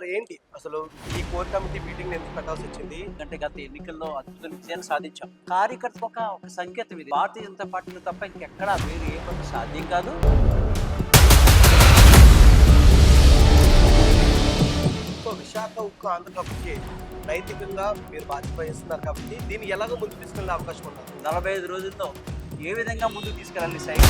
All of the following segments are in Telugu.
సార్ ఏంటి? అసలు ఈ కోర్ కమిటీ మీటింగ్ ఎందుకు పెట్టాల్సి వచ్చింది? ఎందుకంటే గత ఎన్నికల్లో అద్భుత విజయాన్ని సాధించాం. కార్యకర్త ఒక ఒక సంకేతం ఇది. భారతీయ జనతా పార్టీలో తప్ప ఇంకెక్కడా వేరే ఏ పని సాధ్యం కాదు. విశాఖ ఉక్కు ఆంధ్రప్రదేశ్కి నైతికంగా మీరు బాధ్యత వహిస్తున్నారు కాబట్టి దీన్ని ఎలాగో ముందుకు తీసుకెళ్ళే అవకాశం ఉన్నారు నలభై ఐదు రోజుల్లో ఏ విధంగా ముందుకు తీసుకెళ్ళాలి సైడ్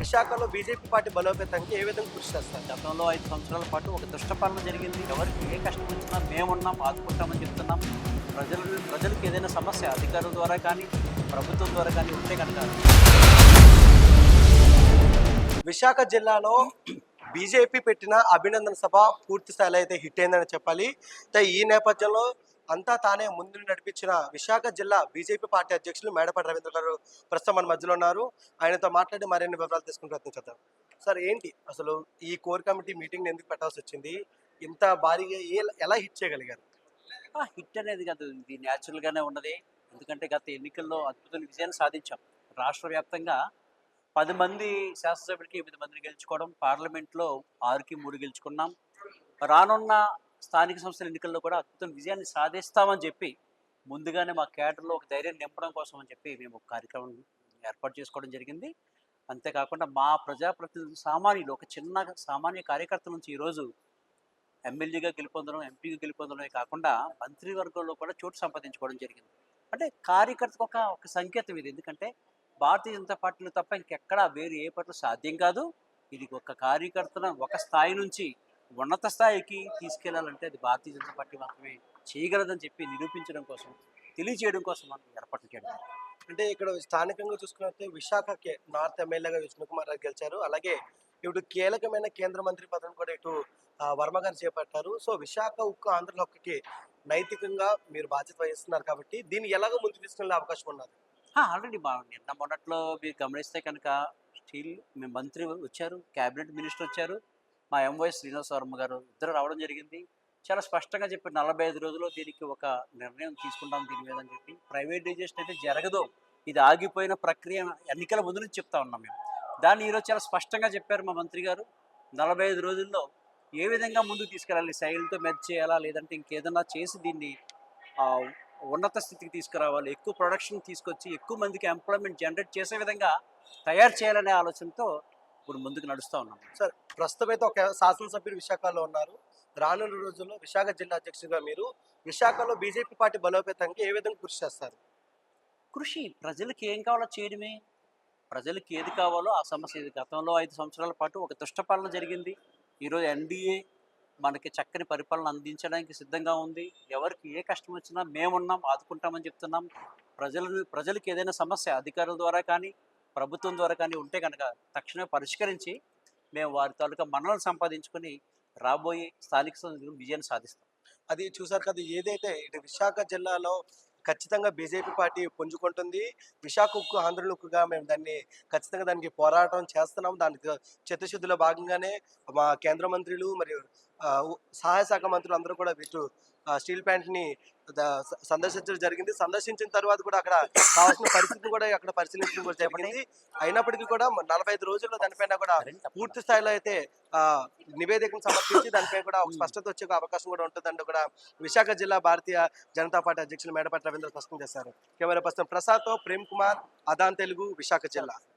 విశాఖలో బీజేపీ పార్టీ బలోపేతానికి ఏ విధంగా కృషి చేస్తారు? గతంలో ఐదు సంవత్సరాల పాటు ఒక దుష్టపాలన జరిగింది. ఎవరికి ఏ కష్టం వచ్చినా మేమున్నాం ఆదుకుంటామని చెప్తున్నాం. ప్రజలు ప్రజలకు ఏదైనా సమస్య అధికారుల ద్వారా కానీ ప్రభుత్వం ద్వారా కానీ ఉంటే కనుక విశాఖ జిల్లాలో బీజేపీ పెట్టిన అభినందన సభ పూర్తి స్థాయిలో అయితే హిట్ అయిందని చెప్పాలి. అయితే ఈ నేపథ్యంలో అంతా తానే ముందు నడిపించిన విశాఖ జిల్లా బీజేపీ పార్టీ అధ్యక్షులు మేడపాటి రవీంద్ర గారు ప్రస్తుతం మన మధ్యలో ఉన్నారు. ఆయనతో మాట్లాడి మరిన్ని వివరాలు తీసుకుని ప్రయత్నించేద్దాం సార్ ఏంటి అసలు ఈ కోర్ కమిటీ మీటింగ్ ఎందుకు పెట్టాల్సి వచ్చింది? ఇంత భారీగా ఎలా హిట్ చేయగలిగారు? ఆ హిట్ అనేది కాదు. ఇది న్యాచురల్గానే ఉన్నది. ఎందుకంటే గత ఎన్నికల్లో అద్భుతమైన విజయాన్ని సాధించాం. రాష్ట్ర వ్యాప్తంగా పది మంది శాసనసభ్యులకి ఎనిమిది మందిని గెలుచుకోవడం పార్లమెంట్లో ఆరుకి మూడు గెలుచుకున్నాం. రానున్న స్థానిక సంస్థల ఎన్నికల్లో కూడా అద్భుతం విజయాన్ని సాధిస్తామని చెప్పి ముందుగానే మా కేడర్లో ఒక ధైర్యం నింపడం కోసం అని చెప్పి మేము ఒక కార్యక్రమం ఏర్పాటు చేసుకోవడం జరిగింది. అంతేకాకుండా మా ప్రజాప్రతినిధులు సామాన్యులు ఒక చిన్న సామాన్య కార్యకర్త నుంచి ఈరోజు ఎమ్మెల్యేగా గెలుపొందడం ఎంపీగా గెలుపొందడమే కాకుండా మంత్రివర్గంలో కూడా చోటు సంపాదించుకోవడం జరిగింది. అంటే కార్యకర్తకు ఒక ఒక సంకేతం ఇది. ఎందుకంటే భారతీయ జనతా పార్టీలో తప్ప ఇంకెక్కడా వేరు ఏ పట్ల సాధ్యం కాదు. ఇది ఒక కార్యకర్తను ఒక స్థాయి నుంచి ఉన్నత స్థాయికి తీసుకెళ్ళాలంటే అది భారతీయ జనతా పార్టీ మాత్రమే చేయగలదని చెప్పి నిరూపించడం కోసం తెలియజేయడం కోసం మనం ఏర్పాటు చేయడం అంటే ఇక్కడ స్థానికంగా చూసుకున్నట్లయితే విశాఖకి నార్త్ ఎమ్మెల్యేగా విష్ణుకుమార్ రావు గెలిచారు. అలాగే ఇప్పుడు కీలకమైన కేంద్ర మంత్రి పదవిని కూడా ఇటు వర్మ గారు చేపట్టారు. సో విశాఖ ఉక్కు ఆంధ్ర హక్కుకి నైతికంగా మీరు బాధ్యత వహిస్తున్నారు కాబట్టి దీన్ని ఎలాగో ముందుకు తీసుకెళ్ళే అవకాశం ఉన్నది? ఆల్రెడీ మా నిన్న మొన్నట్లో మీరు గమనిస్తే కనుక స్టీల్ మీ మంత్రి వచ్చారు క్యాబినెట్ మినిస్టర్ వచ్చారు. మా ఎంవై శ్రీనివాస వర్మ గారు ఇద్దరు రావడం జరిగింది. చాలా స్పష్టంగా చెప్పి నలభై ఐదు రోజుల్లో దీనికి ఒక నిర్ణయం తీసుకుంటాం దీని మీద అని చెప్పి. ప్రైవేటైజేషన్ అయితే జరగదు. ఇది ఆగిపోయిన ప్రక్రియ ఎన్నికల ముందు నుంచి చెప్తా ఉన్నాం మేము. దాన్ని ఈరోజు చాలా స్పష్టంగా చెప్పారు మా మంత్రి గారు. నలభై ఐదు రోజుల్లో ఏ విధంగా ముందుకు తీసుకెళ్ళాలి? శైలితో మెచ్ చేయాలా? లేదంటే ఇంకేదన్నా చేసి దీన్ని ఉన్నత స్థితికి తీసుకురావాలి? ఎక్కువ ప్రొడక్షన్ తీసుకొచ్చి ఎక్కువ మందికి ఎంప్లాయ్మెంట్ జనరేట్ చేసే విధంగా తయారు చేయాలనే ఆలోచనతో ఇప్పుడు ముందుకు నడుస్తూ ఉన్నాం. సార్ ప్రస్తుతం అయితే ఒక శాసనసభ్యులు విశాఖలో ఉన్నారు. రానున్న రోజుల్లో విశాఖ జిల్లా అధ్యక్షుడిగా మీరు విశాఖలో బీజేపీ పార్టీ బలోపేతానికి ఏ విధంగా కృషి చేస్తారు? కృషి ప్రజలకు ఏం కావాలో చేయడమే. ప్రజలకు ఏది కావాలో ఆ సమస్య ఇది గతంలో ఐదు సంవత్సరాల పాటు ఒక దుష్టపాలన జరిగింది. ఈరోజు ఎన్డీఏ మనకి చక్కని పరిపాలన అందించడానికి సిద్ధంగా ఉంది. ఎవరికి ఏ కష్టం వచ్చినా మేమున్నాం ఆదుకుంటామని చెప్తున్నాం. ప్రజలను ప్రజలకు ఏదైనా సమస్య అధికారుల ద్వారా కానీ ప్రభుత్వం ద్వారా కానీ ఉంటే కనుక తక్షణమే పరిష్కరించి మేము వారి తాలూకా మనలను సంపాదించుకొని రాబోయే స్థానిక సంస్థలు విజయాన్ని సాధిస్తాం. అది చూసారు కదా ఏదైతే ఇటు విశాఖ జిల్లాలో ఖచ్చితంగా బీజేపీ పార్టీ పుంజుకుంటుంది విశాఖ ఉక్కు ఆంధ్రుల ఉక్కుగా మేము దాన్ని ఖచ్చితంగా దానికి పోరాటం చేస్తున్నాం. దానికి చిత్తశుద్ధిలో భాగంగానే మా కేంద్ర మంత్రులు మరియు సహాయ శాఖ మంత్రులు అందరూ కూడా వీటి స్టీల్ ప్లాంట్ని ని సందర్శించడం జరిగింది. సందర్శించిన తర్వాత కూడా అక్కడ కావాల్సిన పరిస్థితిని కూడా అక్కడ పరిశీలించడం కూడా చేపట్టింది అయినప్పటికీ కూడా నలభై ఐదు రోజుల్లో దానిపైన కూడా పూర్తి స్థాయిలో అయితే ఆ, నివేదికను సమర్పించి దానిపై కూడా ఒక స్పష్టత వచ్చే అవకాశం కూడా ఉంటుందండి కూడా విశాఖ జిల్లా భారతీయ జనతా పార్టీ అధ్యక్షులు మేడపాటి రవీంద్ర స్పష్టం చేశారు. కెమెరా పర్సన్ ప్రసాద్తో ప్రేమ్ కుమార్ అదాన్ తెలుగు విశాఖ జిల్లా.